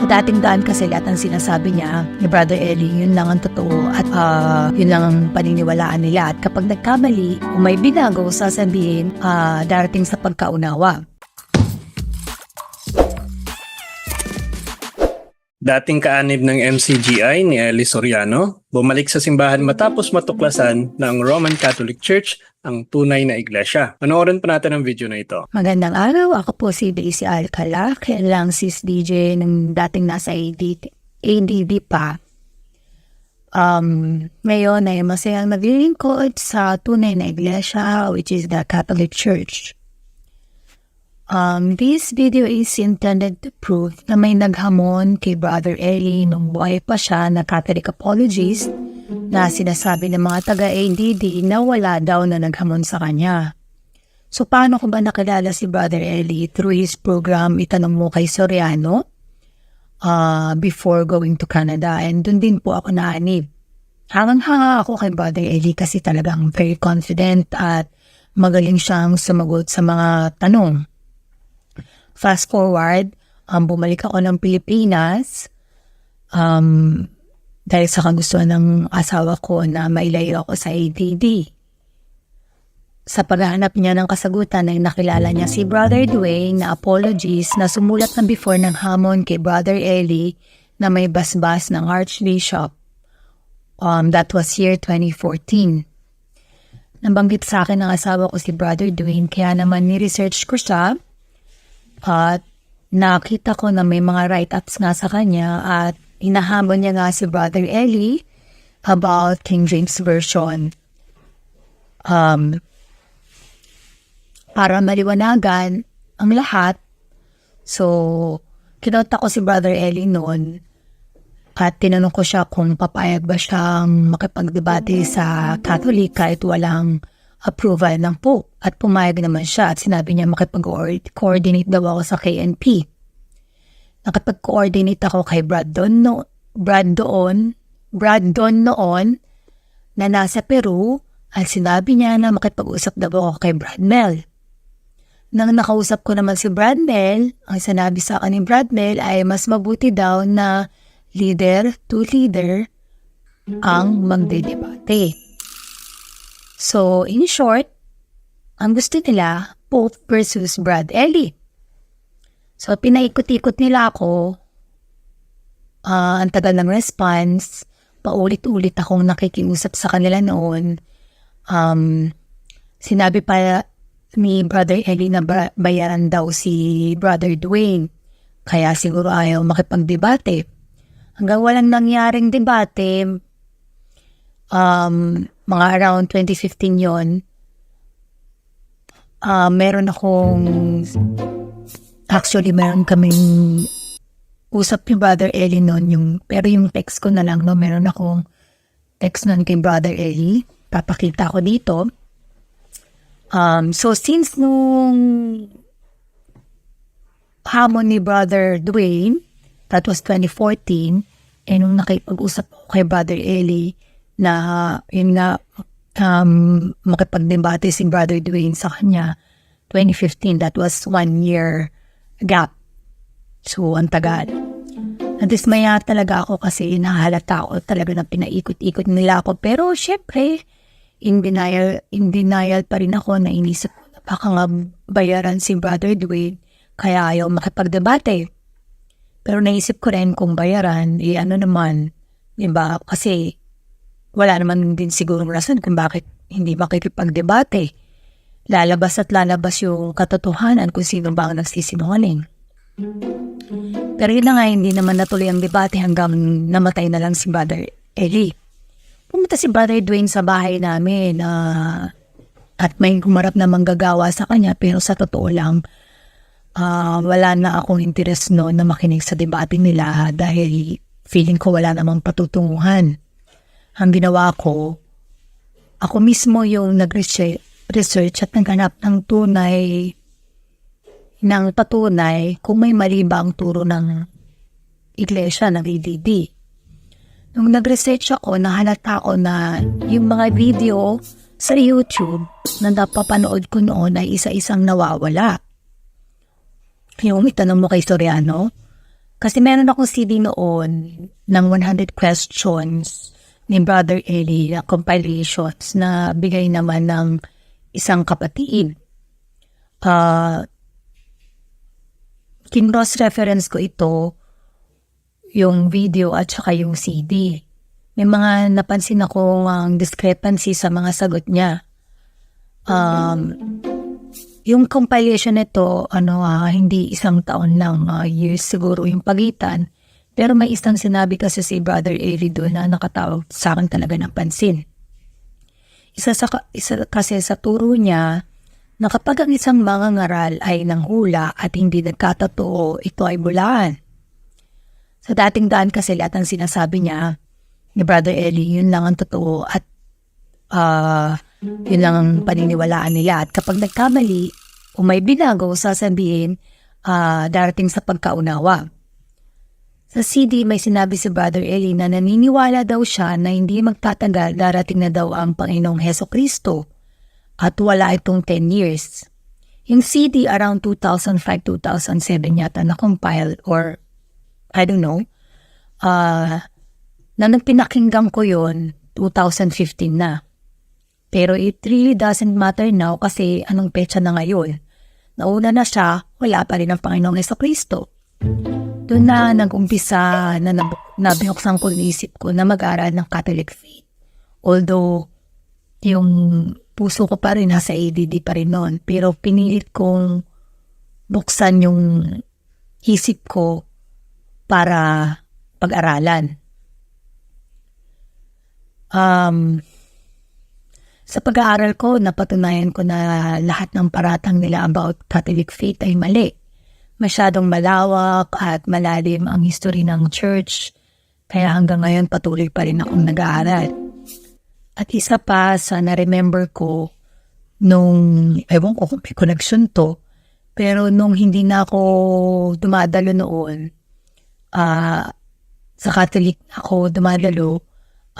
Dating daan kasi lahat ng sinasabi niya ni Brother Eli, yun lang ang totoo at ah, yun lang ang paniniwalaan nila. At kapag nagkamali, kung may binago, sasabihin ah, darating sa pagkaunawa. Dating kaanib ng MCGI ni Eli Soriano, bumalik sa simbahan matapos matuklasan ng Roman Catholic Church ang tunay na iglesia. Panoorin pa natin ang video na ito. Magandang araw, ako po si Daisy Alcala, kaya lang sis DJ ng dating nasa ADD, ADD pa. Um, ngayon ay masayang naglilingkod sa tunay na iglesia, which is the Catholic Church. Um, this video is intended to prove na may naghamon kay Brother Eli nung buhay pa siya na Catholic apologist na sinasabi ng mga taga-ADD na wala daw na naghamon sa kanya. So paano ko ba nakilala si Brother Eli? Through his program Itanong Mo Kay Soriano uh, before going to Canada and dun din po ako naanib. Hangang-hanga ako kay Brother Eli kasi talagang very confident at magaling siyang sumagot sa mga tanong. Fast forward, um, bumalik ako ng Pilipinas um, dahil sa kagustuhan ng asawa ko na mailayo ako sa ADD. Sa paghahanap niya ng kasagutan ay nakilala niya si Brother Dwayne na apologist na sumulat na before ng hamon kay Brother Eli na may basbas ng Archbishop. Um, that was year 2014. Nabanggit sa akin ng asawa ko si Brother Dwayne kaya naman ni-research ko siya at nakita ko na may mga write-ups nga sa kanya at hinahamon niya nga si Brother Eli about King James Version. Um, para maliwanagan ang lahat. So, kinota ko si Brother Eli noon at tinanong ko siya kung papayag ba siyang makipagdebate sa Catholic kahit walang approval ng Pope. At pumayag naman siya at sinabi niya makipag-coordinate daw ako sa KNP. Nakipag-coordinate ako kay Brad doon, no, Brad doon, Brad doon noon na nasa Peru at sinabi niya na makipag-usap daw ako kay Brad Mel. Nang nakausap ko naman si Brad Mel, ang sinabi sa akin ni Brad Mel ay mas mabuti daw na leader to leader ang magdedebate. So, in short, ang gusto nila, Pope versus Brad Ellie. So, pinaikot-ikot nila ako. Ah, ang tagal ng response. Paulit-ulit akong nakikiusap sa kanila noon. Um, sinabi pa ni Brother Ellie na ba- bayaran daw si Brother Dwayne. Kaya siguro ayaw makipagdebate. Hanggang walang nangyaring debate, um, mga around 2015 yon ah meron akong actually meron kaming usap ni Brother Eli noon yung pero yung text ko na lang no meron akong text noon kay Brother Eli. Papakita ko dito. Um so since nung hamon ni Brother Dwayne that was 2014 eh nung nakipag-usap ako kay Brother Eli na yun nga um, makipagdebate si Brother Dwayne sa kanya 2015 that was one year gap. So ang tagal. Nadismaya talaga ako kasi nahalata ako talaga na pinaikot-ikot nila ako. Pero syempre in denial, in denial pa rin ako na inisip ko na baka nga bayaran si Brother Dwayne kaya ayaw makipagdebate. Pero naisip ko rin kung bayaran, eh ano naman, di ba? Kasi wala naman din sigurong rason kung bakit hindi makikipagdebate. Lalabas at lalabas yung katotohanan kung sino ba ang nagsisinungaling. Pero yun na nga, hindi naman natuloy ang debate hanggang namatay na lang si Brother Eli. Pumunta si Brother Dwayne sa bahay namin ah, at may humarap na manggagawa sa kanya pero sa totoo lang, ah, wala na akong interest noon na makinig sa debate nila dahil feeling ko wala namang patutunguhan ang ginawa ko, ako mismo yung nag-research research at naghanap ng tunay ng patunay kung may mali ba ang turo ng iglesia ng EDD. Nung nag-research ako, nahalata ko na yung mga video sa YouTube na napapanood ko noon ay isa-isang nawawala. Yung itanong mo kay Soriano, Kasi meron akong CD noon ng 100 questions ni Brother Eli na compilations na bigay naman ng isang kapatid. Uh, kinross reference ko ito yung video at saka yung CD. May mga napansin ako ang discrepancy sa mga sagot niya. Um, yung compilation nito, ano, ah, hindi isang taon lang, ah, years siguro yung pagitan. Pero may isang sinabi kasi si Brother Eli doon na nakatawag sa akin talaga ng pansin. Isa, sa, isa kasi sa turo niya na kapag ang isang mga ngaral ay nanghula at hindi nagkatotoo, ito ay bulaan. Sa dating daan kasi lahat ng sinasabi niya ni Brother Eli, yun lang ang totoo at ah, yun lang ang paniniwalaan nila. At kapag nagkamali o may binago, sasabihin ah, darating sa pagkaunawa. Sa CD, may sinabi si Brother Eli na naniniwala daw siya na hindi magtatagal darating na daw ang Panginoong Heso Kristo at wala itong 10 years. Yung CD around 2005-2007 yata na-compile or I don't know. Uh, na nang pinakinggan ko yon 2015 na. Pero it really doesn't matter now kasi anong petsa na ngayon. Nauna na siya, wala pa rin ang Panginoong Yeso Kristo. Doon na nag-umpisa na nab- nabinuksan ko isip ko na mag-aral ng Catholic faith. Although, yung puso ko pa rin nasa ADD pa rin noon. Pero pinilit kong buksan yung isip ko para pag-aralan. Um, sa pag-aaral ko, napatunayan ko na lahat ng paratang nila about Catholic faith ay mali. Masyadong malawak at malalim ang history ng church, kaya hanggang ngayon patuloy pa rin akong nag-aaral. At isa pa sa na-remember ko nung, ewan ko kung may connection to, pero nung hindi na ako dumadalo noon, ah sa Catholic ako dumadalo,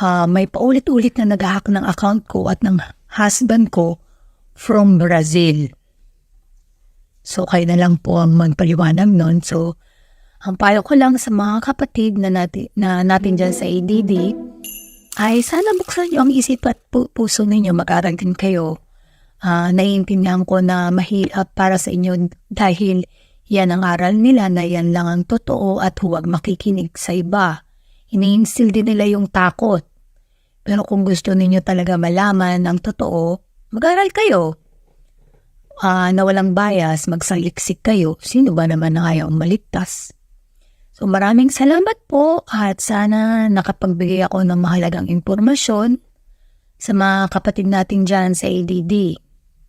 ah, may paulit-ulit na nag-hack ng account ko at ng husband ko from Brazil. So, kayo na lang po ang magpaliwanag nun. So, ang payo ko lang sa mga kapatid na natin, na natin dyan sa ADD ay sana buksan niyo ang isip at pu- puso ninyo mag-aral din kayo. Ah, naiintindihan ko na mahirap para sa inyo dahil yan ang aral nila na yan lang ang totoo at huwag makikinig sa iba. Ini-instill din nila yung takot. Pero kung gusto ninyo talaga malaman ang totoo, mag-aral kayo. Ah, na walang bias, magsaliksik kayo. Sino ba naman na ayaw maligtas? So maraming salamat po at sana nakapagbigay ako ng mahalagang impormasyon sa mga kapatid natin dyan sa ADD.